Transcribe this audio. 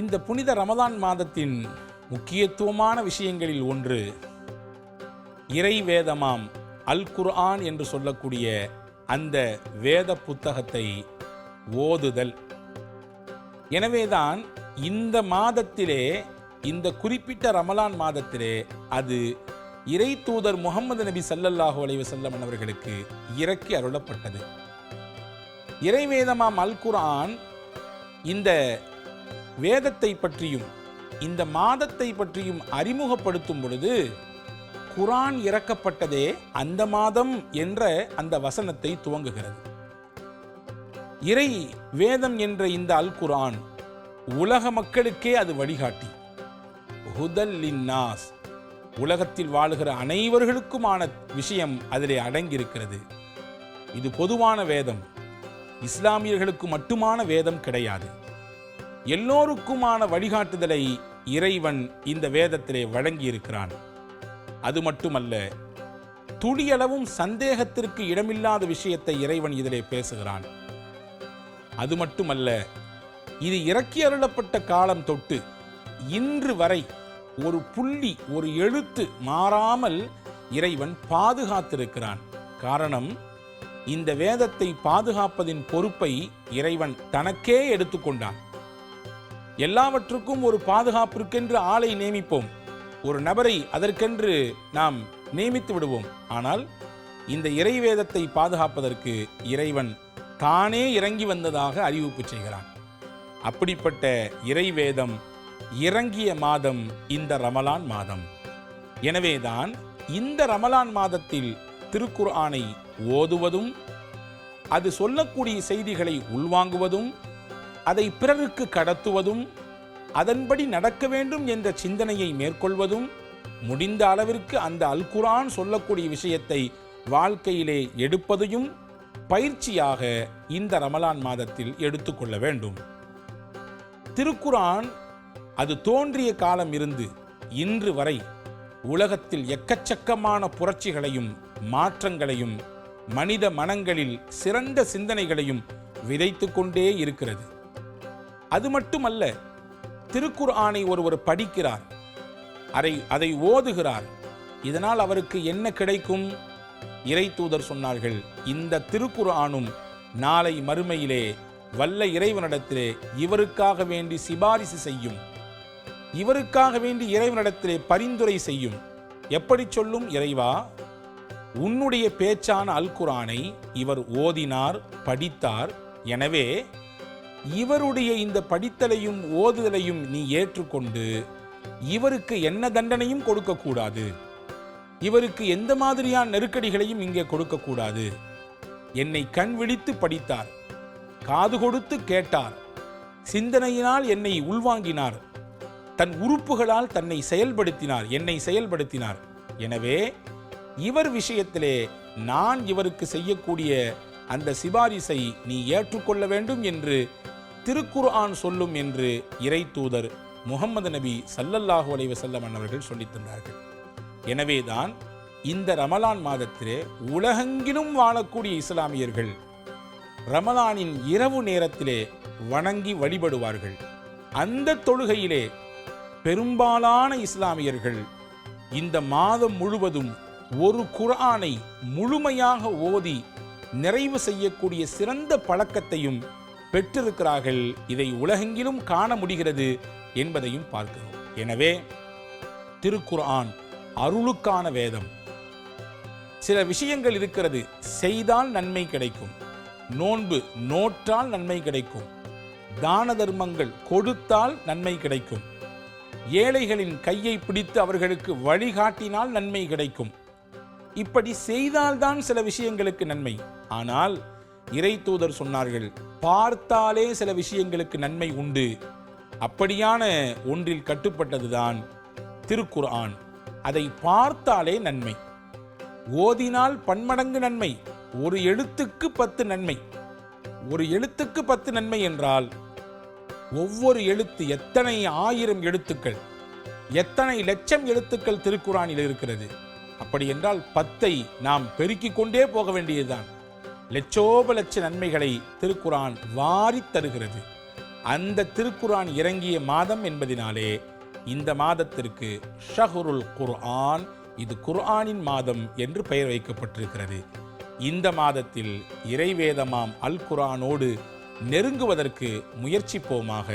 இந்த புனித ரமதான் மாதத்தின் முக்கியத்துவமான விஷயங்களில் ஒன்று இறை வேதமாம் அல் குர்ஆன் என்று சொல்லக்கூடிய அந்த வேத புத்தகத்தை ஓதுதல். எனவேதான் இந்த மாதத்திலே இந்த குறிப்பிட்ட ரமலான் மாதத்திலே அது இறை தூதர் முகமது நபி சல்லல்லாஹு அலைஹி வஸல்லம் அவர்களுக்கு இறக்கி அருளப்பட்டது. இறைவேதமாம் அல் குர்ஆன் இந்த வேதத்தை பற்றியும் இந்த மாதத்தை பற்றியும் அறிமுகப்படுத்தும் பொழுது குரான் இறக்கப்பட்டதே அந்த மாதம் என்ற அந்த வசனத்தை துவங்குகிறது. இறை வேதம் என்ற இந்த அல் குரான் உலக மக்களுக்கே அது வழிகாட்டி. ஹுதல் லின்னாஸ் உலகத்தில் வாழுகிற அனைவர்களுக்குமான விஷயம் அதிலே அடங்கியிருக்கிறது. இது பொதுவான வேதம் இஸ்லாமியர்களுக்கு மட்டுமான வேதம் கிடையாது. எல்லோருக்குமான வழிகாட்டுதலை இறைவன் இந்த வேதத்திலே வழங்கியிருக்கிறான். அது மட்டுமல்ல துளியளவும் சந்தேகத்திற்கு இடமில்லாத விஷயத்தை இறைவன் இதிலே பேசுகிறான். அது மட்டுமல்ல இது இறக்கி அருளப்பட்ட காலம் தொட்டு இன்று வரை ஒரு புள்ளி ஒரு எழுத்து மாறாமல் இறைவன் பாதுகாத்திருக்கிறான். காரணம் இந்த வேதத்தை பாதுகாப்பதின் பொறுப்பை இறைவன் தனக்கே எடுத்துக்கொண்டான். எல்லாவற்றுக்கும் ஒரு பாதுகாப்பிற்கென்று ஆளை நியமிப்போம். ஒரு நபரை அதற்கென்று நாம் நியமித்து விடுவோம். ஆனால் இந்த இறைவேதத்தை பாதுகாப்பதற்கு இறைவன் தானே இறங்கி வந்ததாக அறிவிப்பு செய்கிறான். அப்படிப்பட்ட இறைவேதம் இறங்கிய மாதம் இந்த ரமலான் மாதம். எனவேதான் இந்த ரமலான் மாதத்தில் திருக்குர்ஆனை ஓதுவதும் அது சொல்லக்கூடிய செய்திகளை உள்வாங்குவதும் அதை பிறருக்கு கடத்துவதும் அதன்படி நடக்க வேண்டும் என்ற சிந்தனையை மேற்கொள்வதும் முடிந்த அளவிற்கு அந்த அல்குரான் சொல்லக்கூடிய விஷயத்தை வாழ்க்கையிலே எடுப்பதையும் பயிற்சியாக இந்த ரமலான் மாதத்தில் எடுத்துக்கொள்ள வேண்டும். திருக்குரான் அது தோன்றிய காலம் இருந்து இன்று வரை உலகத்தில் எக்கச்சக்கமான புரட்சிகளையும் மாற்றங்களையும் மனித மனங்களில் சிறந்த சிந்தனைகளையும் விதைத்து கொண்டே இருக்கிறது. அது மட்டுமல்ல திருக்குர்ஆனை ஒருவர் படிக்கிறார் அதை அதை ஓதுகிறார். இதனால் அவருக்கு என்ன கிடைக்கும்? இறை தூதர் சொன்னார்கள் இந்த திருக்குர் ஆணும் நாளை மறுமையிலே வல்ல இறைவனிடத்திலே இவருக்காக வேண்டி சிபாரிசு செய்யும். இவருக்காக வேண்டி இறைவனிடத்திலே பரிந்துரை செய்யும். எப்படி சொல்லும் இறைவா? உன்னுடைய பேச்சான அல்குரானை இவர் ஓதினார் படித்தார். எனவே இவருடைய இந்த படித்தலையும் ஓதுதலையும் நீ ஏற்றுக்கொண்டு இவருக்கு என்ன தண்டனையும் கொடுக்கக்கூடாது. இவருக்கு எந்த மாதிரியான நெருக்கடிகளையும் இங்கே கொடுக்கக்கூடாது. என்னை கண் விழித்து படித்தார். காது கொடுத்து கேட்டார். சிந்தனையினால் என்னை உள்வாங்கினார். தன் உறுப்புகளால் தன்னை செயல்படுத்தினார். என்னை செயல்படுத்தினார். எனவே இவர் விஷயத்திலே நான் இவருக்கு செய்யக்கூடிய அந்த சிபாரிசை நீ ஏற்றுக்கொள்ள வேண்டும் என்று திருக்குர்ஆன் சொல்லும் என்று இறை தூதர் முகமது நபி சல்லல்லாஹு அலைஹி வஸல்லம் அவர்கள் சொல்லித் தந்தார்கள். எனவேதான் இந்த ரமலான் மாதத்திலே உலகெங்கிலும் வாழக்கூடிய இஸ்லாமியர்கள் ரமலானின் இரவு நேரத்திலே வணங்கி வழிபடுவார்கள். அந்த தொழுகையிலே பெரும்பாலான இஸ்லாமியர்கள் இந்த மாதம் முழுவதும் ஒரு குர்ஆனை முழுமையாக ஓதி நிறைவு செய்யக்கூடிய சிறந்த பழக்கத்தையும் பெற்றிருக்கிறார்கள். இதை உலகெங்கிலும் காண முடிகிறது என்பதையும் பார்க்கிறோம். எனவே திருக்குர்ஆன் அருளுக்கான வேதம். சில விஷயங்கள் இருக்கிறது. செய்தால் நன்மை கிடைக்கும். நோன்பு நோற்றால் நன்மை கிடைக்கும். தான தர்மங்கள் கொடுத்தால் நன்மை கிடைக்கும். ஏழைகளின் கையை பிடித்து அவர்களுக்கு வழிகாட்டினால் நன்மை கிடைக்கும். இப்படி செய்தால்தான் சில விஷயங்களுக்கு நன்மை. ஆனால் இறை தூதர் சொன்னார்கள் பார்த்தாலே சில விஷயங்களுக்கு நன்மை உண்டு. அப்படியான ஒன்றில் கட்டுப்பட்டதுதான் திருக்குர்ஆன். அதை பார்த்தாலே நன்மை. ஓதினால் பன்மடங்கு நன்மை ஒரு எழுத்துக்கு பத்து நன்மை. ஒரு எழுத்துக்கு பத்து நன்மை என்றால் ஒவ்வொரு எழுத்து எத்தனை ஆயிரம் எழுத்துக்கள் எத்தனை லட்சம் எழுத்துக்கள் திருக்குறானில் இருக்கிறது. அப்படி என்றால் பத்தை நாம் பெருக்கிக் கொண்டே போக வேண்டியதுதான். லட்சோப லட்ச நன்மைகளை திருக்குரான் வாரித் தருகிறது. அந்த திருக்குரான் இறங்கிய மாதம் என்பதினாலே இந்த மாதத்திற்கு ஷஹ்ருல் குர்ஆன் இது குர்ஆனின் மாதம் என்று பெயர் வைக்கப்பட்டிருக்கிறது. இந்த மாதத்தில் இறைவேதமாம் அல் குர்ஆனோடு நெருங்குவதற்கு முயற்சிப்போமாக.